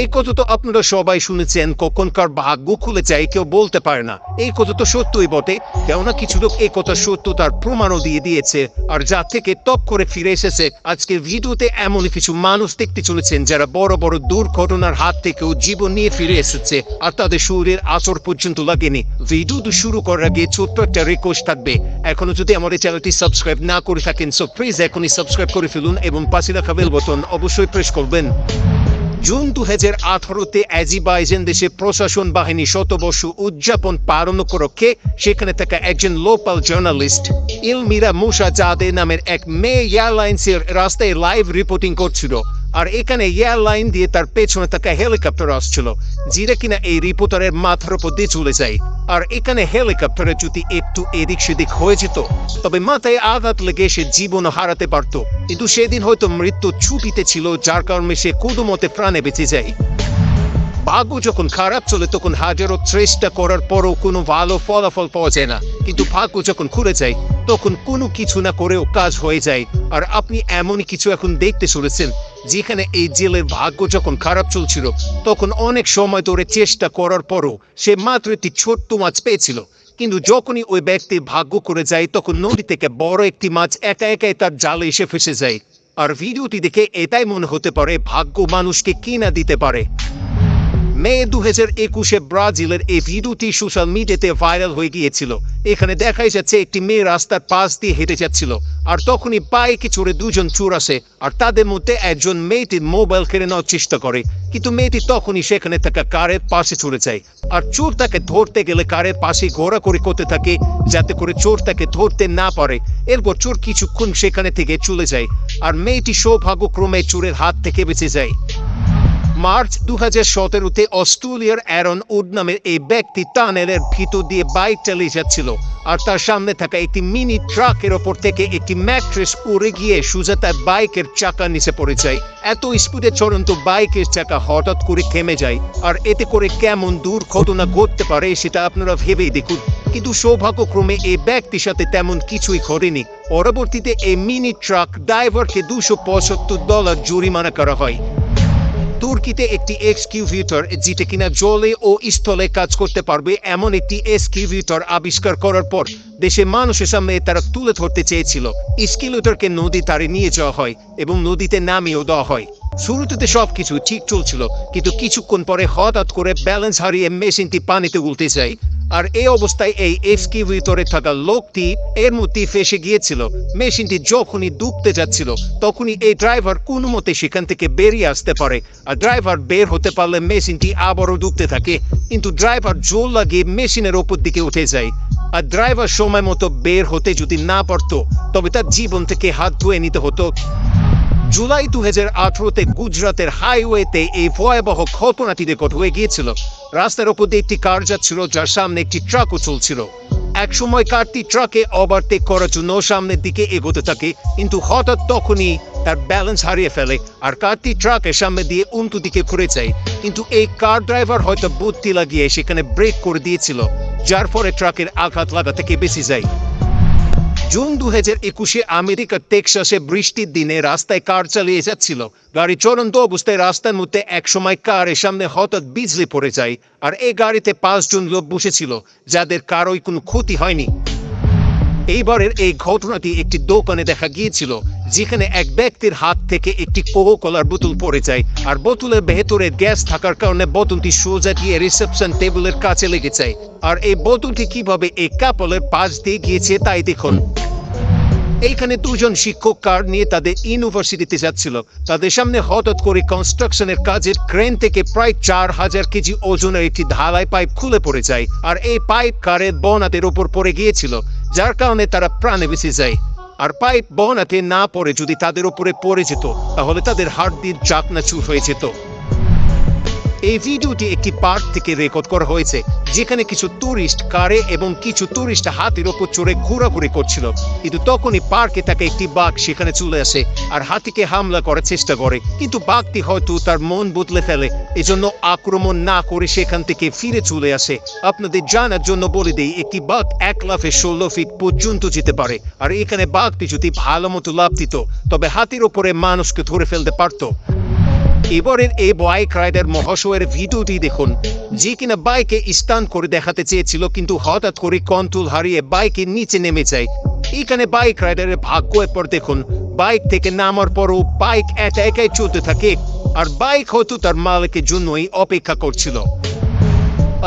এই কথা তো আপনারা সবাই শুনেছেন কখনকার ভাগ্য খুলে যায় কেউ বলতে পারে না। এই কথা তো সত্যই বটে, কেননা কিছু লোক এই কথা সত্য তার প্রমাণও দিয়ে দিয়েছে, আর যা থেকে টপ করে ফিরে এসেছে, আজকের ভিডিওতে এমন কিছু মানুষ দেখতে চলেছেন যারা বড় বড় দুর্ঘটনার হাত থেকেও জীবন নিয়ে ফিরে এসেছে, আর তাদের শরীরের আচর পর্যন্ত লাগেনি। ভিডিও শুরু করার আগে ছোট্ট একটা রিকোয়েস্ট থাকবে, এখনও যদি আমাদের চ্যানেলটি সাবস্ক্রাইব না করে থাকেন সো প্লিজ এখনই সাবস্ক্রাইব করে ফেলুন এবং পাশে রাখা বেল বটন অবশ্যই প্রেস করবেন। জুন দু হাজার আঠারোতে অ্যাজিবাইজেন দেশে প্রশাসন বাহিনী শতবর্ষ উদযাপন পালন উপলক্ষে সেখানে থাকা একজন লোকাল জার্নালিস্ট ইলমিরা মুসা জাদে নামের এক মেয়ে এয়ারলাইন্সের রাস্তায় লাইভ রিপোর্টিং করছিল। আর এখানে এয়ারলাইন দিয়ে তার পেছনে থাকা হেলিকপ্টার আসছিল, যেটা কিনা এই রিপোর্টারের মাথার উপর দিয়ে চলে যায়। আর এখানে হেলিকপ্টারে যদি একটু এদিক সেদিক হয়ে যেত, তবে মাথায় আঘাত লেগে সে জীবন হারাতে পারত। কিন্তু সেদিন হয়তো মৃত্যু ছুটিতে ছিল, যার কারণে সে কুদুমতে প্রাণে বেঁচে যায়। ভাগ্য যখন খারাপ চলে, তখন হাজারো চেষ্টা করার পরও কোনো ভালো ফলাফল পাওয়া যায় না। কিন্তু ভাগ্য যখন খুলে যায়, তখন কোনো কিছু না করেও কাজ হয়ে যায়। আর আপনি এমনই কিছু এখন দেখতে চলেছেন যেখানে এই জেলের ভাগ্য যখন খারাপ চলছিল, তখন অনেক সময় ধরে চেষ্টা করার পরও সে মাত্র একটি ছোট্ট মাছ পেয়েছিল। কিন্তু যখনই ওই ব্যক্তি ভাগ্য করে যায়, তখন নদী থেকে বড় একটি মাছ একা একাই তার জালে এসে ফেসে যায়। আর ভিডিওটি দেখে এটাই মনে হতে পারে, ভাগ্য মানুষকে কিনা দিতে পারে। মে দু হাজার একুশে ব্রাজিলের এই ভিডিওটি সোশ্যাল মিডিয়াতে ভাইরাল হয়ে গিয়েছিল। এখানে দেখাই যাচ্ছে একটি মেয়ে রাস্তার পাশ দিয়ে হেঁটে যাচ্ছিল। আর তখনই বাইকে চড়ে দুজন চোর আসে, আর তাদের মধ্যে একজন মেয়েটির মোবাইল কেড়ে নেওয়ার চেষ্টা করে। কিন্তু মেয়েটি তখনই সেখানে থাকা কারের পাশে চলে যায়। আর চোর তাকে ধরতে গেলে কারের পাশে ঘোরা করে করতে থাকে, যাতে করে চোর তাকে ধরতে না পারে। এরপর চোর কিছুক্ষণ সেখানে থেকে চলে যায়, আর মেয়েটি সৌভাগ্যক্রমে চোরের হাত থেকে বেঁচে যায়। মার্চ দু হাজার সতেরোতে অস্ট্রেলিয়ার অ্যারন উড নামের এই ব্যক্তি টানেলের ভিতর দিয়ে বাইক চালিয়ে যাচ্ছিল, আর তার সামনে থাকা একটি মিনি ট্রাকের ওপর থেকে একটি ম্যাট্রেস উড়ে গিয়ে সোজা তার বাইকের চাকা নিচে পড়ে যায়। এত স্পিডে চলন্ত বাইকের চাকা হঠাৎ করে থেমে যায়, আর এতে করে কেমন দুর্ঘটনা ঘটতে পারে সেটা আপনারা ভেবেই দেখুন। কিন্তু সৌভাগ্যক্রমে এই ব্যক্তির সাথে তেমন কিছুই ঘটেনি। পরবর্তীতে এই মিনি ট্রাক ড্রাইভারকে দুশো পঁচাত্তর ডলার জরিমানা করা হয়। তুর্কিতে একটি এক্সকিউভিটর যেটা কিনা জলে ও স্থলে কাজ করতে পারবে এমন একটি এক্সকিউভিটর আবিষ্কার করার পর দেশে মানুষের সামনে তারা তুলে ধরতে চেয়েছিল। স্কিলুটরকে নদী তারে নিয়ে যাওয়া হয় এবং নদীতে নামিয়েও দেওয়া হয়। শুরুতে সবকিছু ঠিক চলছিল, কিন্তু কিছুক্ষণ পরে হঠাৎ করে ব্যালেন্স হারিয়ে মেশিনটি পানিতে উল্টে যায়। আর এই অবস্থায় এই এক্সকিউভিটরে থাকা লোকটি এর মধ্যে ফেসে গিয়েছিল। মেশিনটি যখনই ডুবতে যাচ্ছিল, তখনই এই ড্রাইভার কোনো মতে সেখান থেকে বেরিয়ে আসতে পারে। আর ড্রাইভার বের হতে পারলে মেশিনটি আবারও ডুবতে থাকে, কিন্তু ড্রাইভার জোর লাগিয়ে মেশিনের ওপর দিকে উঠে যায়। আর ড্রাইভার সময় মতো বের হতে যদি না পারতো, তবে তার জীবন থেকে হাত ধুয়ে নিতে হতো। জুলাই দু হাজার আঠারোতে গুজরাটের হাইওয়েতে এই ভয়াবহ ঘটনাটি রেকর্ড হয়ে গিয়েছিল। রাস্তার উপর দিয়ে একটি কার যাচ্ছিল, যার সামনে একটি ট্রাকও চলছিল। এক সময় কারটি ট্রাকে ওভারটেক করার জন্য সামনের দিকে এগোতে থাকে, কিন্তু হঠাৎ তখনই তার ব্যালেন্স হারিয়ে ফেলে আর কারটি ট্রাকের সামনে দিয়ে উল্টো দিকে ঘুরে যায়। কিন্তু এই কার ড্রাইভার হয়তো বুদ্ধি লাগিয়ে সেখানে ব্রেক করে দিয়েছিল, যার ফলে ট্রাকের আঘাত লাগা থেকে বেঁচে যায়। জুন দু হাজার একুশে আমেরিকার টেক্সাসে বৃষ্টির দিনে রাস্তায় কার চালিয়ে যাচ্ছিল? গাড়ি চলন্ত অবস্থায় রাস্তার মধ্যে একসময় কারের সামনে হঠাৎ বিজলি পড়ে যায় আর এই গাড়িতে পাঁচজন লোক বসেছিল, যাদের কারোই কোনো ক্ষতি হয়নি। এইবারের এই ঘটনাটি একটি দোকানে দেখা গিয়েছিল, যেখানে এক ব্যক্তির হাত থেকে একটি কোকো কলার বোতল পড়ে যায় আর বোতলের ভেতরে গ্যাস থাকার কারণে বোতলটি সোজা গিয়ে রিসেপশন টেবিলের কাছে লেগে যায়। আর এই বোতলটি কীভাবে এই কাপলের পাশ দিয়ে গিয়েছে তাই দেখুন। এইখানে দুজন শিক্ষক কার নিয়ে তাদের ইউনিভার্সিটিতে যাচ্ছিল। তাদের সামনে হঠাৎ করে কনস্ট্রাকশনের কাজের ক্রেন থেকে প্রায় চার হাজার কেজি ওজনের একটি ঢালাই পাইপ খুলে পড়ে যায় আর এই পাইপ কারের বনাদের উপর পড়ে গিয়েছিল, যার কারণে তারা প্রাণে বেঁচে যায়। আর পাইপ বনাতে না পড়ে যদি তাদের উপরে পড়ে যেত, তাহলে তাদের হাড় দিয়ে চাকনা চুর হয়ে যেত। এই ভিডিওটি একটি পার্ক থেকে রেকর্ড করা হয়েছে, যেখানে কিছু টুরিস্ট কারে এবং কিছু টুরিস্ট হাতির ওপর চড়ে ঘোরাঘুরি করছিল। কিন্তু তখনই পার্কে থাকা একটি বাঘ সেখানে চলে আসে আর হাতিকে হামলা করার চেষ্টা করে। কিন্তু বাঘটি হয়তো তার মন বদলে ফেলে, এজন্য আক্রমণ না করে সেখান থেকে ফিরে চলে আসে। আপনাদের জানার জন্য বলে দেই, একটি বাঘ এক লাফে ষোলো ফিট পর্যন্ত যেতে পারে, আর এখানে বাঘটি যদি ভালো মতো লাভ দিত, তবে হাতির ওপরে মানুষকে ধরে ফেলতে পারতো। এবারের এই বাইক রাইডার মহাশয়ের ভিডিওটি দেখুন, যে কিনা বাইকে স্টান করে দেখাতে চেয়েছিল, কিন্তু হঠাৎ করে কন্ট্রোল হারিয়ে বাইকের নিচে নেমে যায়। এখানে বাইক রাইডারের ভাগ্য এরপর দেখুন, বাইক থেকে নামার পরও বাইক একা একাই চলতে থাকে, আর বাইক হয়তো তার মালিকের জন্যই অপেক্ষা করছিল।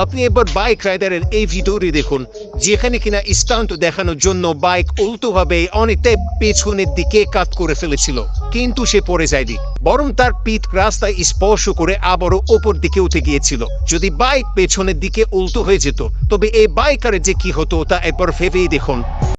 আপনি এবার বাইক রাইডারের এই ভিডিওটি দেখুন, যেখানে কিনা স্টান্ট দেখানোর জন্য বাইক উল্টোভাবে অনেকটাই পেছনের দিকে কাত করে ফেলেছিল, কিন্তু সে পড়ে যায়নি, বরং তার পিঠ রাস্তায় স্পর্শ করে আবারও ওপর দিকে উঠে গিয়েছিল। যদি বাইক পেছনের দিকে উল্টো হয়ে যেত, তবে এই বাইকারের যে কি হতো তা একবার ভেবেই দেখুন।